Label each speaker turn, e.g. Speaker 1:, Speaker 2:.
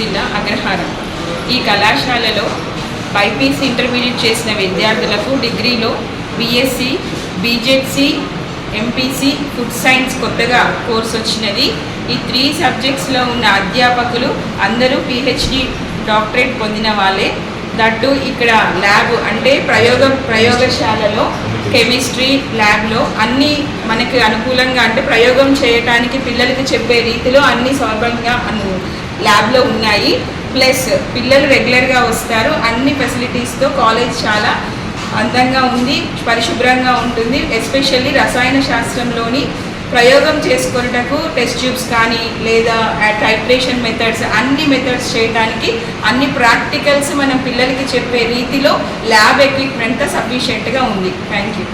Speaker 1: చేసిన అగ్రహారం. ఈ కళాశాలలో బైపీసీ ఇంటర్మీడియట్ చేసిన విద్యార్థులకు డిగ్రీలో BSc BZC MPC food science కొత్తగా కోర్స్ వచ్చినది. ఈ త్రీ సబ్జెక్ట్స్లో ఉన్న అధ్యాపకులు అందరూ పిహెచ్డి డాక్టరేట్ పొందిన వాళ్ళే. దట్టు ఇక్కడ ల్యాబ్ అంటే ప్రయోగ ప్రయోగశాలలో కెమిస్ట్రీ ల్యాబ్లో అన్నీ మనకి అనుకూలంగా అంటే ప్రయోగం చేయటానికి పిల్లలకి చెప్పే రీతిలో అన్ని సౌలభ్యంగా అను ల్యాబ్లో ఉన్నాయి. ప్లస్ పిల్లలు రెగ్యులర్గా వస్తారు. అన్ని ఫెసిలిటీస్తో కాలేజ్ చాలా అందంగా ఉంది పరిశుభ్రంగా ఉంటుంది. ఎస్పెషల్లీ రసాయన శాస్త్రంలోని ప్రయోగం చేసుకున్నటకు టెస్ట్ ట్యూబ్స్ కానీ లేదా టైట్రేషన్ మెథడ్స్ అన్ని మెథడ్స్ చేయడానికి అన్ని ప్రాక్టికల్స్ మనం పిల్లలకి చెప్పే రీతిలో ల్యాబ్ ఎక్విప్మెంట్ సఫిషియెంట్గా ఉంది. Thank you